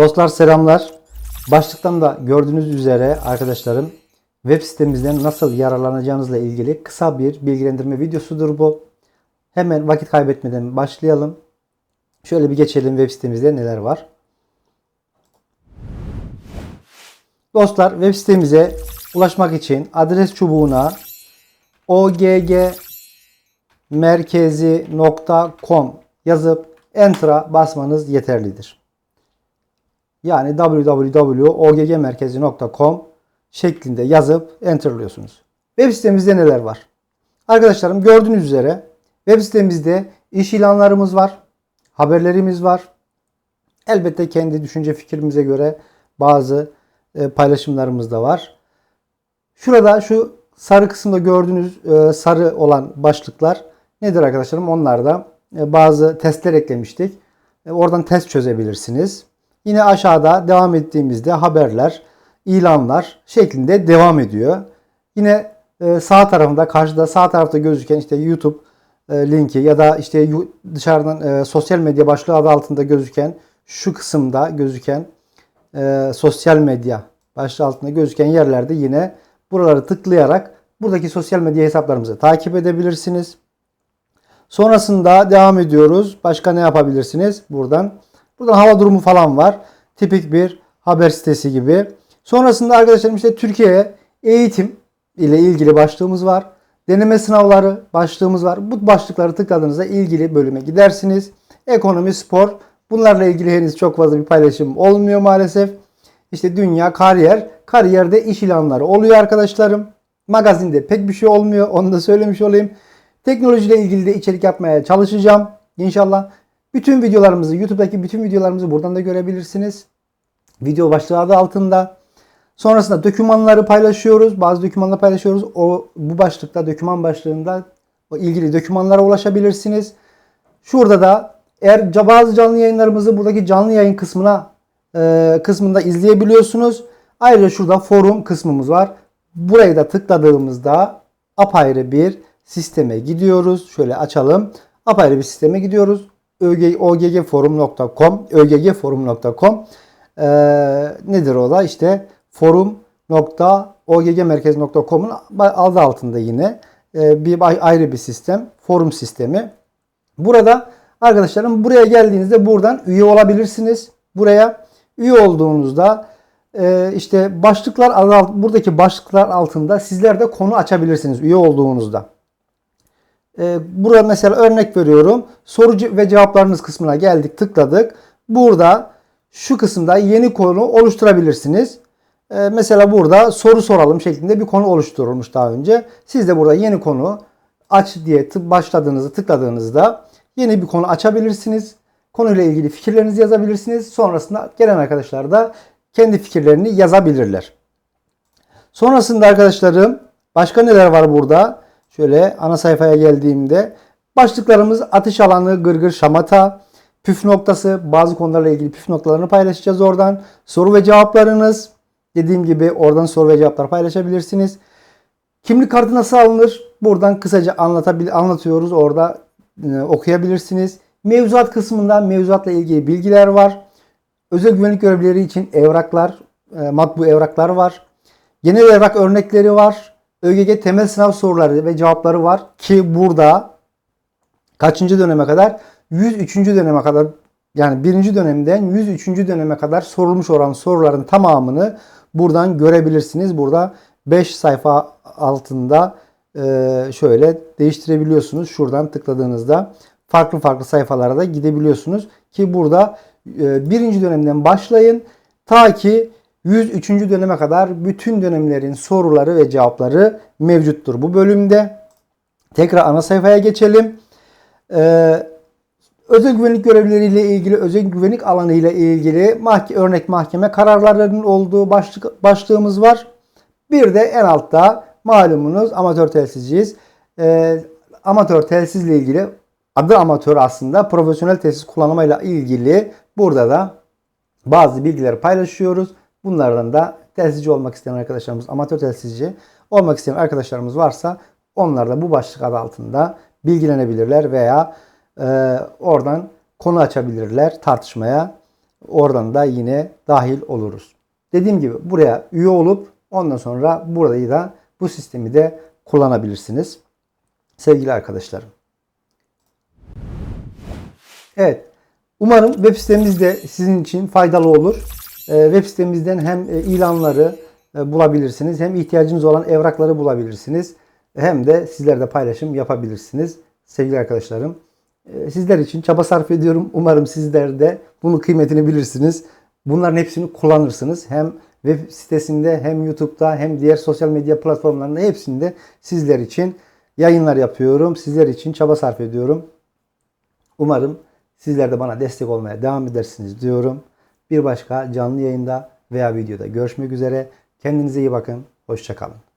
Dostlar selamlar. Başlıktan da gördüğünüz üzere arkadaşlarım web sitemizden nasıl yararlanacağınızla ilgili kısa bir bilgilendirme videosudur bu. Hemen vakit kaybetmeden başlayalım. Şöyle bir geçelim web sitemizde neler var. Dostlar web sitemize ulaşmak için adres çubuğuna oggmerkezi.com yazıp enter'a basmanız yeterlidir. Yani www.oggmerkezi.com şeklinde yazıp enterlıyorsunuz. Web sitemizde neler var? Arkadaşlarım gördüğünüz üzere web sitemizde iş ilanlarımız var, haberlerimiz var. Elbette kendi düşünce fikrimize göre bazı e, paylaşımlarımız da var. Şurada şu sarı kısımda gördüğünüz e, sarı olan başlıklar nedir arkadaşlarım? Onlar da e, bazı testler eklemiştik. Oradan test çözebilirsiniz. Yine aşağıda devam ettiğimizde haberler, ilanlar şeklinde devam ediyor. Yine e, sağ tarafında karşıda sağ tarafta gözüken işte YouTube e, linki ya da işte dışarıdan e, sosyal medya başlığı adı altında gözüken şu kısımda gözüken sosyal medya başlığı altında gözüken yerlerde yine buraları tıklayarak buradaki sosyal medya hesaplarımızı takip edebilirsiniz. Sonrasında devam ediyoruz. Başka ne yapabilirsiniz? Buradan. Buradan hava durumu falan var. Tipik bir haber sitesi gibi. Sonrasında arkadaşlarım işte Türkiye eğitim ile ilgili başlığımız var. Deneme sınavları başlığımız var. Bu başlıkları tıkladığınızda ilgili bölüme gidersiniz. Ekonomi, spor. Bunlarla ilgili henüz çok fazla bir paylaşım olmuyor maalesef. İşte dünya, kariyer. Kariyerde iş ilanları oluyor arkadaşlarım. Magazinde pek bir şey olmuyor. Onu da söylemiş olayım. Teknolojiyle ilgili de içerik yapmaya çalışacağım. İnşallah. Bütün videolarımızı, YouTube'daki bütün videolarımızı buradan da görebilirsiniz. Video başlığı adı altında. Sonrasında dokümanları paylaşıyoruz. Bazı dokümanları paylaşıyoruz. O bu başlıkta, doküman başlığında o ilgili dokümanlara ulaşabilirsiniz. Şurada da eğer bazı canlı yayınlarımızı buradaki canlı yayın kısmına e, kısmında izleyebiliyorsunuz. Ayrıca şurada forum kısmımız var. Burayı da tıkladığımızda apayrı bir sisteme gidiyoruz. Şöyle açalım. Apayrı bir sisteme gidiyoruz. ÖG, oggforum.com oggforum.com ee, nedir o da? İşte forum.oggmerkez.com'un adı altında yine e, bir ayrı bir sistem. Forum sistemi. Burada arkadaşlarım buraya geldiğinizde buradan üye olabilirsiniz. Buraya üye olduğunuzda e, işte başlıklar buradaki başlıklar altında sizler de konu açabilirsiniz üye olduğunuzda. E, burada mesela örnek veriyorum. Soru ve cevaplarınız kısmına geldik, tıkladık. Burada şu kısımda yeni konu oluşturabilirsiniz. E, mesela burada soru soralım şeklinde bir konu oluşturulmuş daha önce. Siz de burada yeni konu aç diye tık başladığınızda tıkladığınızda yeni bir konu açabilirsiniz. Konuyla ilgili fikirlerinizi yazabilirsiniz. Sonrasında gelen arkadaşlar da kendi fikirlerini yazabilirler. Sonrasında arkadaşlarım başka neler var burada? Şöyle ana sayfaya geldiğimde başlıklarımız atış alanı, gırgır, şamata, püf noktası, bazı konularla ilgili püf noktalarını paylaşacağız oradan. Soru ve cevaplarınız, dediğim gibi oradan soru ve cevaplar paylaşabilirsiniz. Kimlik kartı nasıl alınır? Buradan kısaca anlatabil anlatıyoruz. Orada e, okuyabilirsiniz. Mevzuat kısmında mevzuatla ilgili bilgiler var. Özel güvenlik görevlileri için evraklar, e, matbu evraklar var. Genel evrak örnekleri var. ÖGG temel sınav soruları ve cevapları var ki burada kaçıncı döneme kadar? 103. döneme kadar yani birinci dönemden 103. döneme kadar sorulmuş olan soruların tamamını buradan görebilirsiniz. Burada 5 sayfa altında e, şöyle değiştirebiliyorsunuz. Şuradan tıkladığınızda farklı farklı sayfalara da gidebiliyorsunuz. Ki burada e, birinci dönemden başlayın ta ki 103. döneme kadar bütün dönemlerin soruları ve cevapları mevcuttur bu bölümde. Tekrar ana sayfaya geçelim. Ee, özel güvenlik görevlileriyle ilgili, özel güvenlik alanı ile ilgili mahke- örnek mahkeme kararlarının olduğu başlık, başlığımız var. Bir de en altta malumunuz amatör telsizciyiz. Ee, amatör telsizle ilgili adı amatör aslında profesyonel telsiz kullanımıyla ilgili burada da bazı bilgileri paylaşıyoruz. Bunlardan da telsizci olmak isteyen arkadaşlarımız, amatör telsizci olmak isteyen arkadaşlarımız varsa onlar da bu başlık adı altında bilgilenebilirler veya e, oradan konu açabilirler tartışmaya. oradan da yine dahil oluruz. Dediğim gibi buraya üye olup ondan sonra burayı da bu sistemi de kullanabilirsiniz. Sevgili arkadaşlarım. Evet. Umarım web sitemiz de sizin için faydalı olur. Ee, web sitemizden hem e, ilanları e, bulabilirsiniz hem ihtiyacınız olan evrakları bulabilirsiniz. Hem de sizler de paylaşım yapabilirsiniz. Sevgili arkadaşlarım. e, Sizler için çaba sarf ediyorum. Umarım sizler de bunun kıymetini bilirsiniz. Bunların hepsini kullanırsınız. Hem web sitesinde hem YouTube'da hem diğer sosyal medya platformlarında hepsinde sizler için yayınlar yapıyorum. Sizler için çaba sarf ediyorum. Umarım sizler de bana destek olmaya devam edersiniz diyorum. Bir başka canlı yayında veya videoda görüşmek üzere. Kendinize iyi bakın. Hoşçakalın.